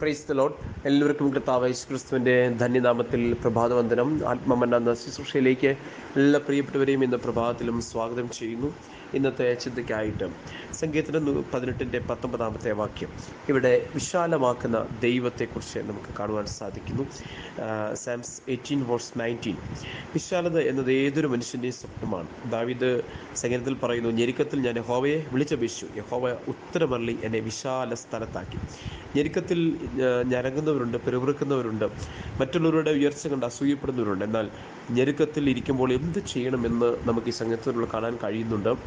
Price load എല്ലാവർക്കും കർത്താവ് യേശുക്രിസ്തുവിന്റെ ധന്യനാമത്തിൽ പ്രഭാതവന്ദനം. ആത്മമന്ന ശുശ്രൂഷയിലേക്ക് എല്ലാ പ്രിയപ്പെട്ടവരെയും ഇന്ന് പ്രഭാതത്തിലും സ്വാഗതം ചെയ്യുന്നു. ഇന്നത്തെ ചിന്തയ്ക്കായിട്ട്. സംഗീതത്തിന് പതിനെട്ടിന്റെ പത്തൊമ്പതാമത്തെ വാക്യം. ഇവിടെ വിശാലമാക്കുന്ന ദൈവത്തെക്കുറിച്ച് നമുക്ക് കാണുവാൻ സാധിക്കുന്നു. സാംസ് എയ്റ്റീൻ വേഴ്സ് നയന്റീൻ വിശാലത എന്നത് ഏതൊരു മനുഷ്യന്റെയും സ്വപ്നമാണ്. ദാവിദ് സംഗീതത്തിൽ പറയുന്നു ഞെരുക്കത്തിൽ ഞാൻ യഹോവയെ വിളിച്ചപേക്ഷിച്ചു. യഹോവ ഉത്തരമള്ളി എന്നെ വിശാല സ്ഥലത്താക്കി. ഞെരുക്കത്തിൽ ഞരങ്ങുന്നവരുണ്ട് പിറുപിറുക്കുന്നവരുണ്ട് മറ്റുള്ളവരുടെ ഉയർച്ച കണ്ട് അസൂയപ്പെടുന്നവരുണ്ട്. എന്നാൽ ഞെരുക്കത്തിൽ ഇരിക്കുമ്പോൾ എന്ത് ചെയ്യണമെന്ന് നമുക്ക് ഈ സംഗീതത്തിലൂടെ കാണാൻ കഴിയുന്നുണ്ട്.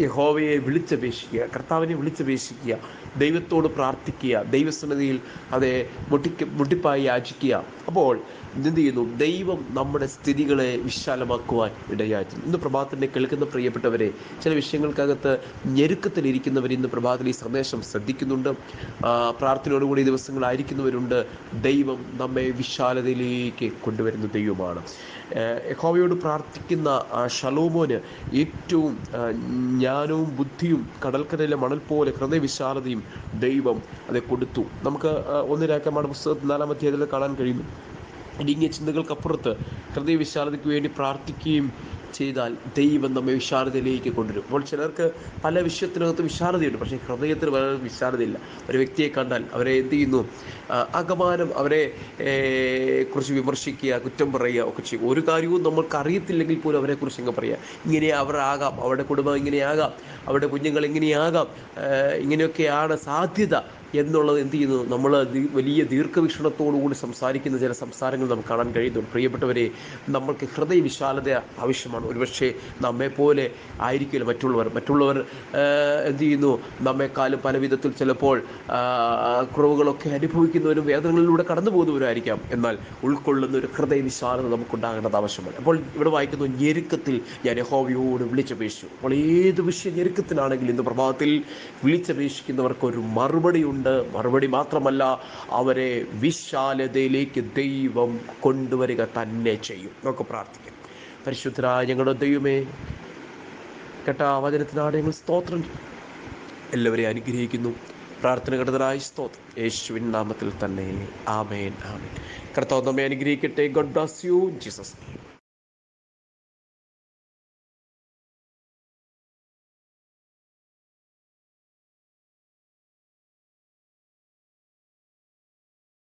യഹോവയെ വിളിച്ചപേക്ഷിക്കുക കർത്താവിനെ വിളിച്ചപേക്ഷിക്കുക ദൈവത്തോട് പ്രാർത്ഥിക്കുക ദൈവസന്നിധിയിൽ അതെ മുട്ടിക്ക് മുട്ടിപ്പായി യാചിക്കുക. അപ്പോൾ എന്ത് ചെയ്യുന്നു? ദൈവം നമ്മുടെ സ്ഥിതികളെ വിശാലമാക്കുവാൻ ഇടയാറ്റും ഇന്ന് പ്രഭാതത്തിന്റെ കേൾക്കുന്ന പ്രിയപ്പെട്ടവരെ ചില വിഷയങ്ങൾക്കകത്ത് ഞെരുക്കത്തിലിരിക്കുന്നവർ ഇന്ന് പ്രഭാതത്തിൽ ഈ സന്ദേശം ശ്രദ്ധിക്കുന്നുണ്ട്. പ്രാർത്ഥനയോടുകൂടി ദിവസങ്ങളായിരിക്കുന്നവരുണ്ട്. ദൈവം നമ്മെ വിശാലതയിലേക്ക് കൊണ്ടുവരുന്ന ദൈവമാണ്. യഹോവയോട് പ്രാർത്ഥിക്കുന്ന ഷലോമോന് ഏറ്റവും ജ്ഞാനവും ബുദ്ധിയും കടൽക്കരയിലെ മണൽ പോലെ ഹൃദയവിശാലതയും ദൈവം അത് കൊടുത്തു. നമുക്ക് ഒന്ന് രാക്കമാണ് പുസ്തകത്തിൽ നാലാം അധ്യായത്തിൽ കാണാൻ കഴിയുന്നു ഇടുങ്ങിയ ചിന്തകൾക്കപ്പുറത്ത് ഹൃദയവിശാലതയ്ക്ക് വേണ്ടി പ്രാർത്ഥിക്കുകയും ചെയ്താൽ ദൈവം നമ്മെ വിശാലതയിലേക്ക് കൊണ്ടുവരും. അപ്പോൾ ചിലർക്ക് പല വിഷയത്തിനകത്ത് വിശാലതയുണ്ട്. പക്ഷേ ഹൃദയത്തിൽ വളരെ വിശാലതയില്ല. ഒരു വ്യക്തിയെ കണ്ടാൽ അവരെ എന്ത് ചെയ്യുന്നു? അകമാനം അവരെ കുറിച്ച് വിമർശിക്കുക കുറ്റം പറയുക ഒക്കെ ചെയ്യും. ഒരു കാര്യവും നമ്മൾക്ക് അറിയത്തില്ലെങ്കിൽ പോലും അവരെക്കുറിച്ച് ഇങ്ങനെ പറയുക ഇങ്ങനെ അവർ ആകാം അവരുടെ കുടുംബം ഇങ്ങനെയാകാം. അവരുടെ കുഞ്ഞുങ്ങൾ ഇങ്ങനെയാകാം. ഇങ്ങനെയൊക്കെയാണ് സാധ്യത. എന്നുള്ളത് എന്ത് ചെയ്യുന്നു? നമ്മൾ വലിയ ദീർഘവീക്ഷണത്തോടുകൂടി സംസാരിക്കുന്ന ചില സംസാരങ്ങൾ നമുക്ക് കാണാൻ കഴിയുന്നുണ്ട്. പ്രിയപ്പെട്ടവരെ നമ്മൾക്ക് ഹൃദയവിശാലത ആവശ്യമാണ്. ഒരുപക്ഷെ നമ്മെപ്പോലെ ആയിരിക്കില്ല മറ്റുള്ളവർ. മറ്റുള്ളവർ എന്ത് ചെയ്യുന്നു? നമ്മെക്കാളും പല വിധത്തിൽ ചിലപ്പോൾ കുറവുകളൊക്കെ അനുഭവിക്കുന്നവരും വേദനകളിലൂടെ കടന്നു പോകുന്നവരായിരിക്കാം എന്നാൽ ഉൾക്കൊള്ളുന്ന ഒരു ഹൃദയവിശാലത നമുക്കുണ്ടാകേണ്ടത് ആവശ്യമാണ്. അപ്പോൾ ഇവിടെ വായിക്കുന്നു ഞെരുക്കത്തിൽ ഞാൻ യഹോവയോട് വിളിച്ചപേക്ഷിച്ചു. അപ്പോൾ ഏത് വിഷയ ഞെരുക്കത്തിലാണെങ്കിലും ഇന്ന് പ്രഭാതത്തിൽ വിളിച്ചപേക്ഷിക്കുന്നവർക്ക് ഒരു മറുപടിയുണ്ട് മറുപടി മാത്രമല്ല അവരെ വിശാലതയിലേക്ക് ദൈവം കൊണ്ടുവരിക തന്നെ ചെയ്യും. നമുക്ക് പ്രാർത്ഥിക്കാം. പരിശുദ്ധരായ ഞങ്ങളുടെ ദൈവമേ കേട്ട വചനത്തിനാണ് ഞങ്ങൾ സ്തോത്രം. എല്ലാവരെയും അനുഗ്രഹിക്കുന്നു. പ്രാർത്ഥന കടതരായ സ്തോത്രം. യേശുവിൻ നാമത്തിൽ തന്നെ. ആമേൻ ആമേൻ. കർത്താവ് നമ്മെ അനുഗ്രഹിക്കട്ടെ. God bless you Jesus